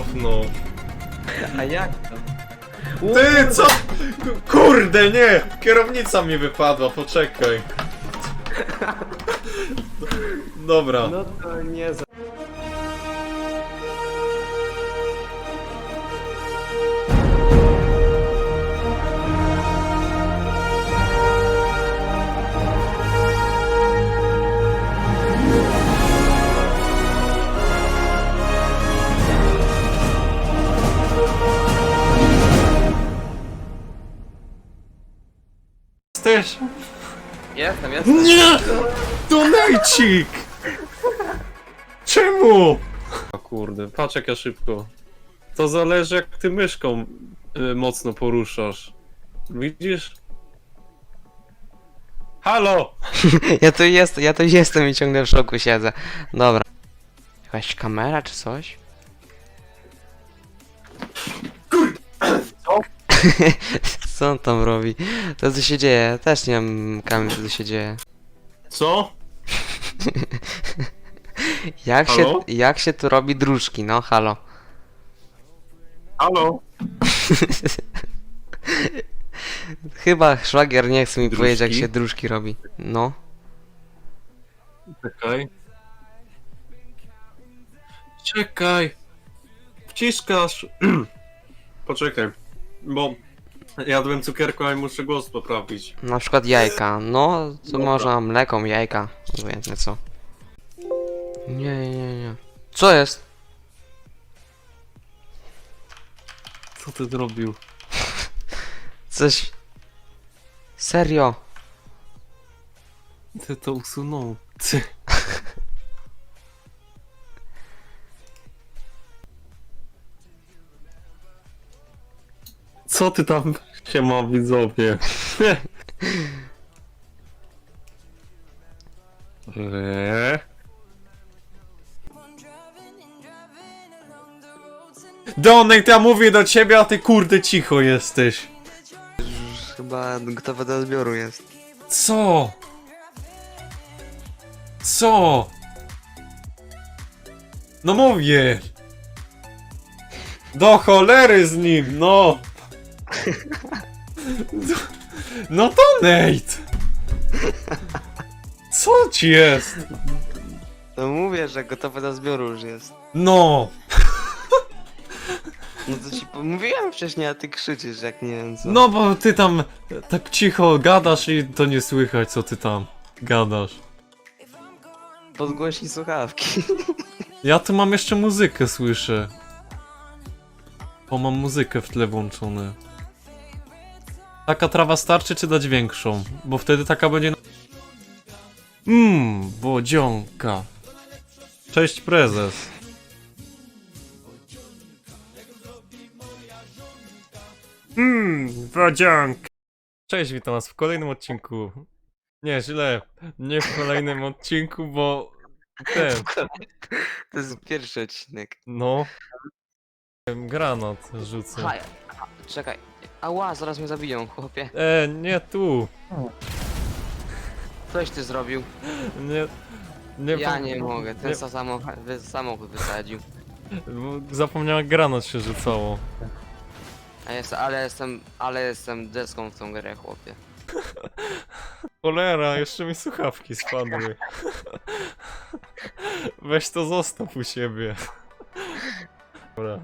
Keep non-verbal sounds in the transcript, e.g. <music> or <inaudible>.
cofnął. A jak to? Ty, co? Kurde, nie! Kierownica mi wypadła, poczekaj. <laughs> Dobra. No to nie za... Jesteś? Jestem, jestem. Nie! Donajcik! Czemu? O kurde, patrz jak ja szybko. To zależy jak ty myszką y, mocno poruszasz. Widzisz? Halo! <laughs> Ja tu jest, ja tu jestem i ciągle w szoku siedzę. Dobra. Jakaś kamera czy coś? <laughs> <laughs> Co on tam robi? To co się dzieje? Też nie mam kamery, co tu się dzieje. Co? <laughs> Jak się, Halo? jak się tu robi dróżki, no halo. Halo? <laughs> Chyba szwagier nie chce mi Dróżki? powiedzieć jak się dróżki robi. No. Czekaj. Czekaj. Wciskasz. <clears throat> Poczekaj. Bo jadłem cukierko i muszę głos poprawić. Na przykład jajka. No, to Dobra. można mleką, jajka. Obojętnie co. Nie, nie, nie, nie. Co jest? Co ty zrobił? <laughs> Coś... Serio? Ty to usunął. Co ty tam się ma widzowie? <laughs> Eee? Donate, ja mówię do ciebie, a ty kurde cicho jesteś. Chyba gotowe do odbioru jest. Co? Co? No mówię. Do cholery z nim, no. <laughs> No to Nate. Co ci jest? No mówię, że gotowe do zbioru już jest. No. <laughs> No to ci po- mówiłem wcześniej, a ty krzyczysz jak nie wiem co. No bo ty tam tak cicho gadasz i to nie słychać co ty tam gadasz. Podgłośnij słuchawki. <laughs> Ja tu mam jeszcze muzykę słyszę. Bo mam muzykę w tle włączone. Taka trawa starczy czy dać większą? Bo wtedy taka będzie... Mmm, wodzionka. Cześć prezes. Mmm, wodzionka. Cześć, witam was w kolejnym odcinku. Nie, źle. Nie w kolejnym odcinku, bo... Ten, To jest pierwszy odcinek. no. Granat rzucę. Czekaj. Ała, zaraz mnie zabiją, chłopie. E, nie tu. Coś ty zrobił. Nie. Nie ja nie mogę, ten nie- sa- samochód, wy- samochód wysadził. bo Zapomniałem, granat się rzucało. A jest, ale jestem, ale jestem deską w tą grę, chłopie. Cholera, jeszcze mi słuchawki spadły. Weź to zostaw u siebie. Dobra.